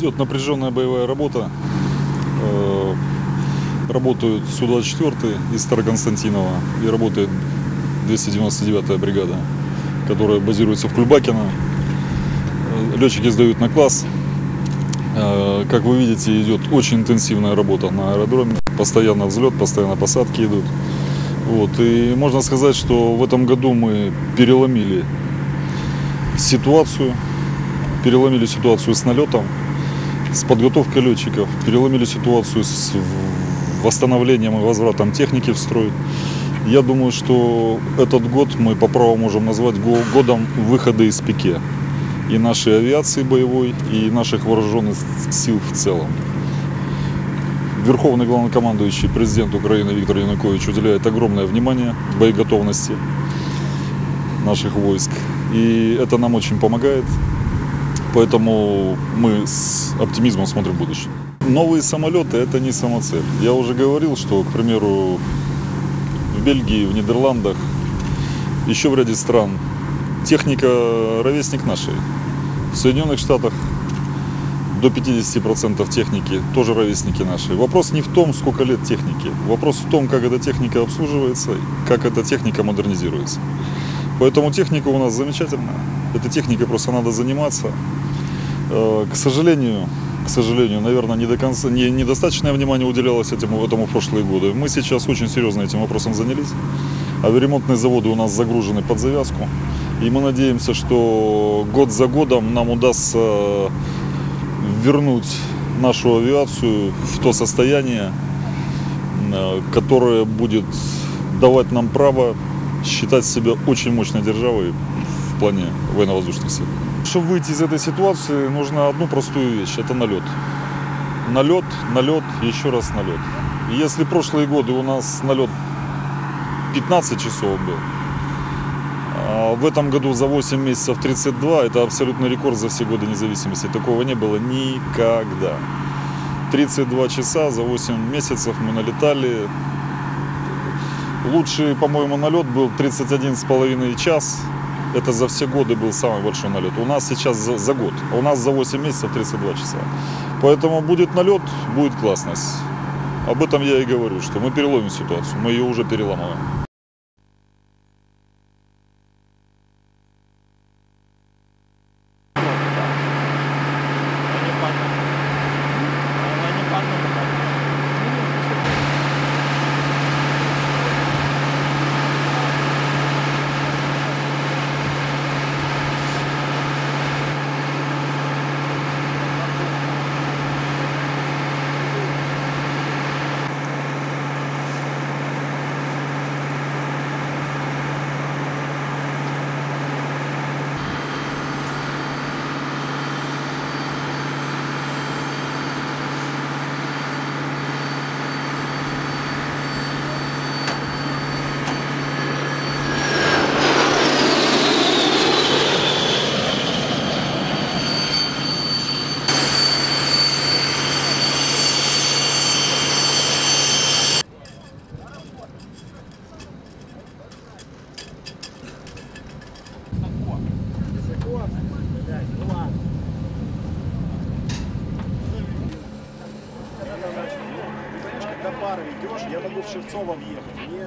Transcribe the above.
Идет напряженная боевая работа. Э, Работают Су-24 из Староконстантинова и работает 299-я бригада, которая базируется в Кульбакино. Э, Летчики сдают на класс. Э, Как вы видите, идет очень интенсивная работа на аэродроме. Постоянно взлет, постоянно посадки идут. Вот. И можно сказать, что в этом году мы переломили ситуацию, переломили ситуацию с налетом, с подготовкой летчиков, переломили ситуацию с восстановлением и возвратом техники в строй. Я думаю, что этот год мы по праву можем назвать го- годом выхода из пике и нашей авиации боевой, и наших вооруженных сил в целом. Верховный главнокомандующий президент Украины Виктор Янукович уделяет огромное внимание боеготовности наших войск. И это нам очень помогает. Поэтому мы с оптимизмом смотрим в будущее. Новые самолеты – это не самоцель. Я уже говорил, что, к примеру, в Бельгии, в Нидерландах, еще в ряде стран техника ровесник нашей. В Соединенных Штатах до 50% техники тоже ровесники наши. Вопрос не в том, сколько лет техники. Вопрос в том, как эта техника обслуживается, как эта техника модернизируется. Поэтому техника у нас замечательная. Этой техникой просто надо заниматься. Э, К сожалению, к сожалению, наверное, не до конца, не, недостаточное внимание уделялось этому, этому в прошлые годы. Мы сейчас очень серьезно этим вопросом занялись. Авиаремонтные заводы у нас загружены под завязку. И мы надеемся, что год за годом нам удастся вернуть нашу авиацию в то состояние, э, которое будет давать нам право считать себя очень мощной державой в плане военно-воздушных сил. Чтобы выйти из этой ситуации, нужно одну простую вещь – это налет. Налет, налет, еще раз налет. Если прошлые годы у нас налет 15 часов был, а в этом году за 8 месяцев 32 это абсолютный рекорд за все годы независимости. Такого не было никогда. 32 часа за 8 месяцев мы налетали. Лучший, по-моему, налет был 31,5 час. Это за все годы был самый большой налет. У нас сейчас за, за год. а У нас за 8 месяцев 32 часа. Поэтому будет налет, будет классность. Об этом я и говорю, что мы переломим ситуацию. Мы ее уже переломываем. Шевцово въехать. Мне